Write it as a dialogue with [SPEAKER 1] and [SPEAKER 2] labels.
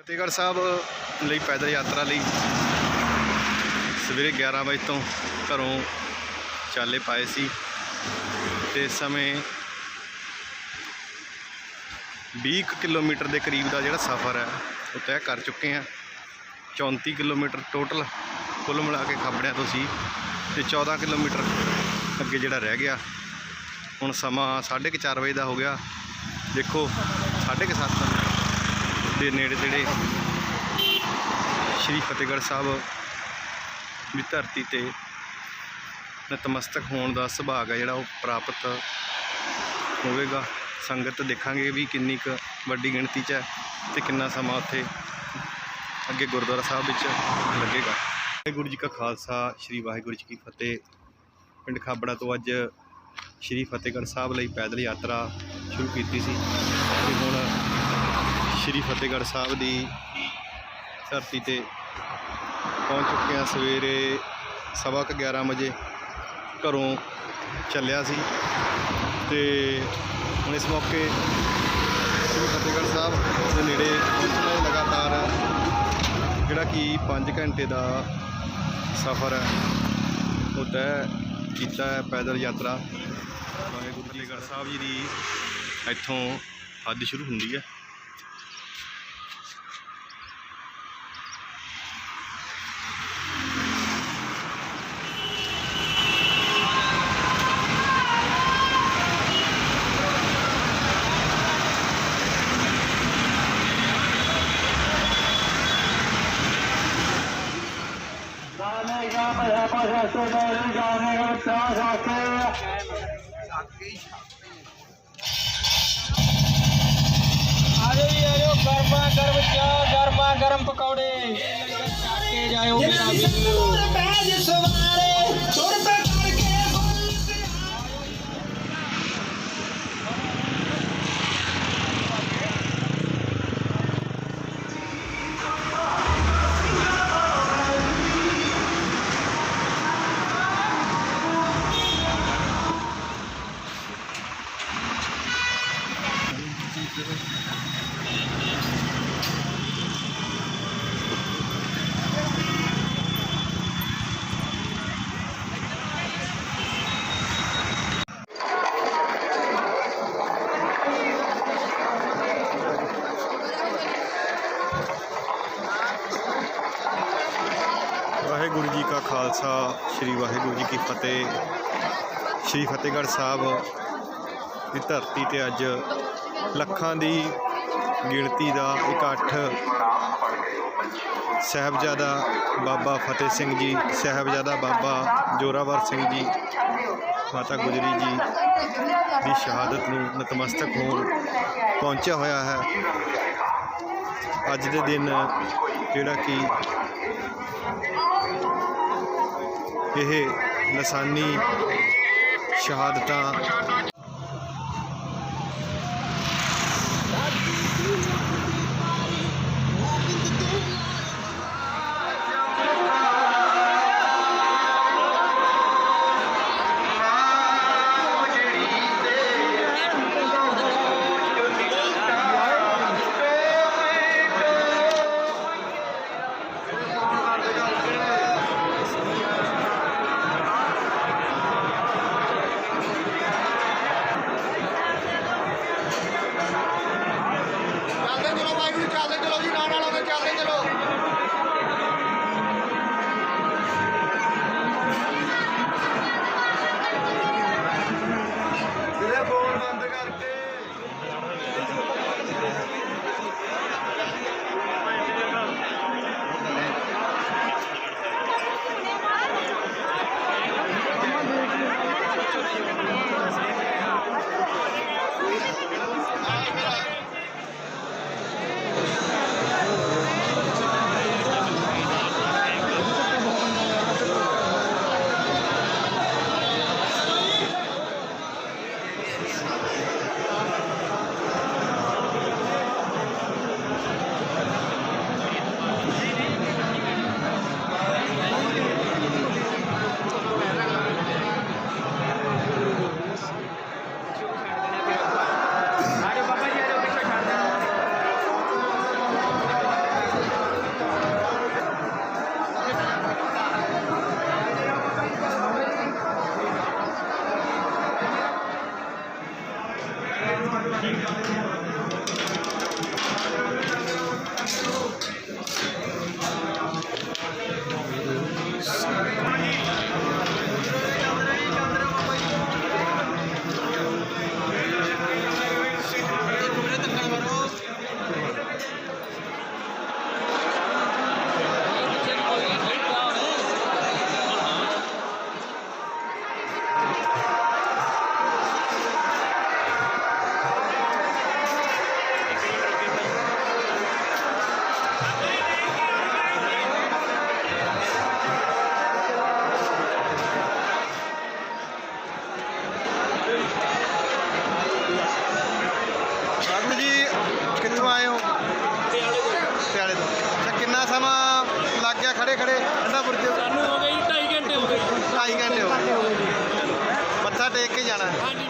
[SPEAKER 1] ਫਤਿਹਗੜ੍ਹ ਸਾਹਿਬ ਲਈ ਪੈਦਲ ਯਾਤਰਾ ਲਈ ਸਵੇਰੇ 11 ਵਜੇ ਤੋਂ ਘਰੋਂ ਚਾਲੇ ਪਾਏ ਸੀ ਤੇ ਇਸ ਸਮੇਂ 20 ਕੁ ਕਿਲੋਮੀਟਰ ਦੇ ਕਰੀਬ ਦਾ ਜਿਹੜਾ ਸਫ਼ਰ ਹੈ, ਉਹ ਤੈਅ ਕਰ ਚੁੱਕੇ ਹਾਂ। 34 ਕਿਲੋਮੀਟਰ ਟੋਟਲ ਕੁੱਲ ਮਿਲਾ ਕੇ ਖਾਬੜਿਆਂ ਤੋਂ ਸੀ ਤੇ 14 ਕਿਲੋਮੀਟਰ ਅੱਗੇ ਜਿਹੜਾ ਰਹਿ ਗਿਆ। ਹੁਣ ਸਮਾਂ 4:30 ਵਜੇ ਦਾ ਹੋ ਗਿਆ। ਦੇਖੋ 7:30 ਦੇ ਨੇੜੇ ਤੇੜੇ ਸ਼੍ਰੀ ਫਤਿਹਗੜ੍ਹ ਸਾਹਿਬ ਦੀ ਧਰਤੀ ਤੇ ਨਤਮਸਤਕ ਹੋਣ ਦਾ ਸੁਭਾਗ ਹੈ ਜਿਹੜਾ ਉਹ ਪ੍ਰਾਪਤ ਹੋਵੇਗਾ। ਸੰਗਤ ਦੇਖਾਂਗੇ ਵੀ ਕਿੰਨੀ ਕੁ ਵੱਡੀ ਗਿਣਤੀ 'ਚ ਹੈ ਤੇ ਕਿੰਨਾ ਸਮਾਂ ਉੱਥੇ ਅੱਗੇ ਗੁਰਦੁਆਰਾ ਸਾਹਿਬ ਵਿੱਚ ਲੱਗੇਗਾ। ਵਾਹਿਗੁਰੂ ਜੀ ਕਾ ਖਾਲਸਾ, ਸ਼੍ਰੀ ਵਾਹਿਗੁਰੂ ਜੀ ਕੀ ਫਤਿਹ। ਪਿੰਡ ਖਾਬੜਾ ਤੋਂ ਅੱਜ ਸ਼੍ਰੀ ਫਤਿਹਗੜ੍ਹ ਸਾਹਿਬ ਲਈ ਪੈਦਲ ਯਾਤਰਾ ਸ਼ੁਰੂ ਕੀਤੀ ਸੀ ਤੇ ਹੁਣ ਸ਼੍ਰੀ ਫਤਿਹਗੜ੍ਹ ਸਾਹਿਬ ਦੀ ਧਰਤੀ ਤੇ ਪਹੁੰਚ ਚੁੱਕੇ ਹਾਂ। ਸਵੇਰੇ ਸਵਾ ਕੁ 11 ਵਜੇ ਘਰੋਂ ਚੱਲਿਆ ਸੀ ਤੇ ਹੁਣ ਇਸ ਮੌਕੇ ਸ਼੍ਰੀ ਫਤਿਹਗੜ੍ਹ ਸਾਹਿਬ ਦੇ ਨੇੜੇ ਪਹੁੰਚਣਾ ਲਗਾਤਾਰ ਜਿਹੜਾ ਕਿ 5 ਘੰਟੇ ਦਾ ਸਫ਼ਰ ਹੈ, ਉਹ ਤੈਅ ਕੀਤਾ ਹੈ ਪੈਦਲ ਯਾਤਰਾ। ਵਾਹਿਗੁਰੂ ਫਤਿਹਗੜ੍ਹ ਸਾਹਿਬ ਜੀ ਦੀ ਇੱਥੋਂ ਹੱਦ ਸ਼ੁਰੂ ਹੁੰਦੀ ਹੈ।
[SPEAKER 2] ਭਜਾ ਭਜਾ ਸੋਦਾ ਇਹ ਗਾਣੇ ਦਾ ਚਾਹ ਸਾਕੇ ਆਜੋ ਜੀ ਆਜੋ ਗਰਮਾ ਗਰਮ ਚਾਹ ਗਰਮਾ ਗਰਮ ਪਕੌੜੇ। ਚਾਕੇ ਜਾਇਓ ਮੇਰਾ ਵੀਰ ਪੈ ਜਿਸ ਵਾਰੇ ਤੁਰ ਪੈ
[SPEAKER 1] ਵਾਹਿਗੁਰੂ ਜੀ ਕਾ ਖਾਲਸਾ, ਸ੍ਰੀ ਵਾਹਿਗੁਰੂ ਜੀ ਕੀ ਫਤਿਹ। ਸ੍ਰੀ ਫਤਿਹਗੜ੍ਹ ਸਾਹਿਬ ਦੀ ਧਰਤੀ ਤੇ ਅੱਜ ਲੱਖਾਂ ਦੀ ਗਿਣਤੀ ਦਾ ਇਕੱਠ ਸਾਹਿਬਜ਼ਾਦਾ ਬਾਬਾ ਫਤਿਹ ਸਿੰਘ ਜੀ, ਸਾਹਿਬਜ਼ਾਦਾ ਬਾਬਾ ਜੋਰਾਵਰ ਸਿੰਘ ਜੀ, ਮਾਤਾ ਗੁਜਰੀ ਜੀ ਦੀ ਸ਼ਹਾਦਤ ਨੂੰ ਨਤਮਸਤਕ ਹੋਣ ਪਹੁੰਚਿਆ ਹੋਇਆ ਹੈ। ਅੱਜ ਦੇ ਦਿਨ ਜਿਹੜਾ ਕਿ ਇਹ ਲਸਾਨੀ ਸ਼ਹਾਦਤਾਂ ਬਾਪੂ ਜੀ ਕਿੱਥੋਂ ਆਏ ਹੋ? ਪਟਿਆਲੇ ਤੋਂ। ਅੱਛਾ ਕਿੰਨਾ ਸਮਾਂ ਲੱਗ ਗਿਆ ਖੜੇ ਖੜੇ? ਠੰਡਾ ਬੁਰਜ
[SPEAKER 2] ਸਾਨੂੰ ਹੋ ਗਏ 2.5 ਘੰਟੇ ਹੋ ਗਏ।
[SPEAKER 1] 2.5 ਘੰਟੇ ਹੋ ਗਏ। ਮੱਥਾ ਟੇਕ ਕੇ ਜਾਣਾ। ਹੈ